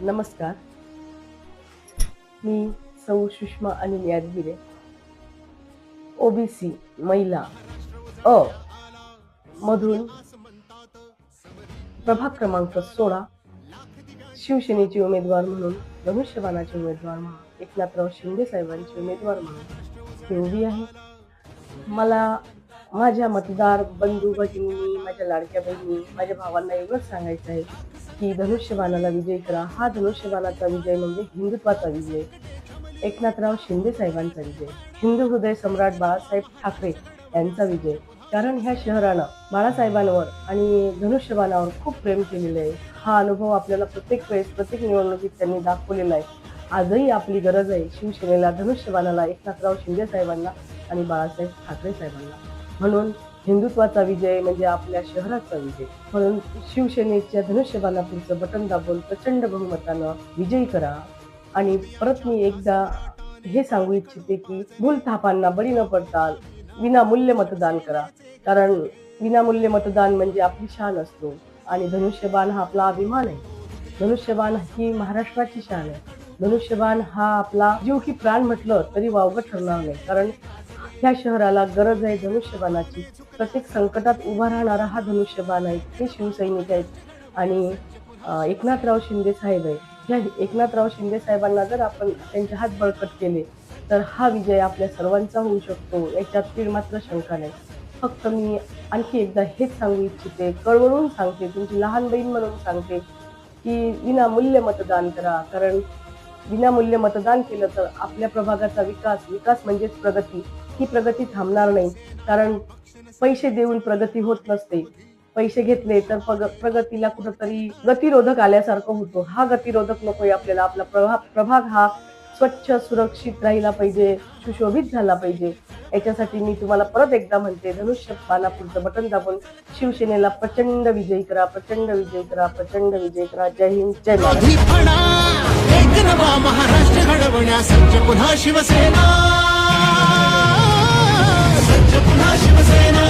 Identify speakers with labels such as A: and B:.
A: नमस्कार. मी सौ सुषमा अनिल यादगिरे ओबीसी महिला अ मधून प्रभाग क्रमांक सोळा शिवसेनेचे उमेदवार म्हणून धनुष्यबाणाचे उमेदवार म्हणून एकनाथराव शिंदे साहेबांचे उमेदवार म्हणून मी उभी आहे. मला माझ्या मतदार बंधू भगिनी माझ्या लाडक्या बहिणी माझ्या भावांना एवढंच सांगायचं आहे की धनुष्यबाणाला विजय करा. हा धनुष्यबाणाचा विजय म्हणजे हिंदुत्वाचा विजय. एकनाथराव शिंदे साहेबांचा विजय. हिंदू हृदय सम्राट बाळासाहेब ठाकरे यांचा विजय. कारण ह्या शहरानं बाळासाहेबांवर आणि धनुष्यबाणावर खूप प्रेम केलेलं आहे. हा अनुभव आपल्याला प्रत्येक वेळेस प्रत्येक निवडणुकीत त्यांनी दाखवलेला आहे. आजही आपली गरज आहे शिवसेनेला धनुष्यबाणाला एकनाथराव शिंदे साहेबांना आणि बाळासाहेब ठाकरे साहेबांना. म्हणून हिंदुत्वाचा विजय म्हणजे आपल्या शहराचा विजय. म्हणून शिवसेनेच्या धनुष्यबाणापुरचं बटन दाबून प्रचंड बहुमतानं विजयी करा. आणि परत मी एकदा हे सांगू इच्छिते की भूल थापांना बळी न पडता विनामूल्य मतदान करा. कारण विनामूल्य मतदान म्हणजे आपली शान असतो आणि धनुष्यबाण हा आपला अभिमान आहे. धनुष्यबाण ही महाराष्ट्राची शान आहे. धनुष्यबाण हा आपला जीव की प्राण म्हटलं तरी वावगं ठरणार नाही. कारण ह्या शहराला गरज आहे धनुष्यबाणाची. प्रत्येक संकटात उभा राहणारा हा धनुष्यबाण आहे हे शिवसैनिक आहेत. आणि एकनाथराव शिंदे साहेब आहेत. ह्या एकनाथराव शिंदे साहेबांना जर आपण त्यांचे हात बळकट केले तर हा विजय आपल्या सर्वांचा होऊ शकतो याच्यात तीळ मात्र शंका नाही. फक्त मी आणखी एकदा हेच सांगू इच्छिते कळवळून सांगते तुमची लहान बहीण म्हणून सांगते की विनामूल्य मतदान करा. कारण विनामूल्य मतदान केलं तर आपल्या प्रभागाचा विकास विकास म्हणजेच प्रगती. ही प्रगती थांबणार नाही. कारण पैसे देऊन प्रगती होत नसते. पैसे घेतले तर प्रगतीला कुठंतरी गतिरोधक आल्यासारखं होतो. हा गतिरोधक नकोय आपल्याला. आपला प्रभाग प्रभाग हा स्वच्छ सुरक्षित राहिला पाहिजे सुशोभित झाला पाहिजे. याच्यासाठी मी तुम्हाला परत एकदा म्हणते धनुष्य पानापूरचं बटन दाबून शिवसेनेला प्रचंड विजयी करा प्रचंड विजयी करा प्रचंड विजय करा. जय हिंद जय महाराष्ट्र.
B: घडवण्यास पुन्हा शिवसेना. تكن هاشم زينب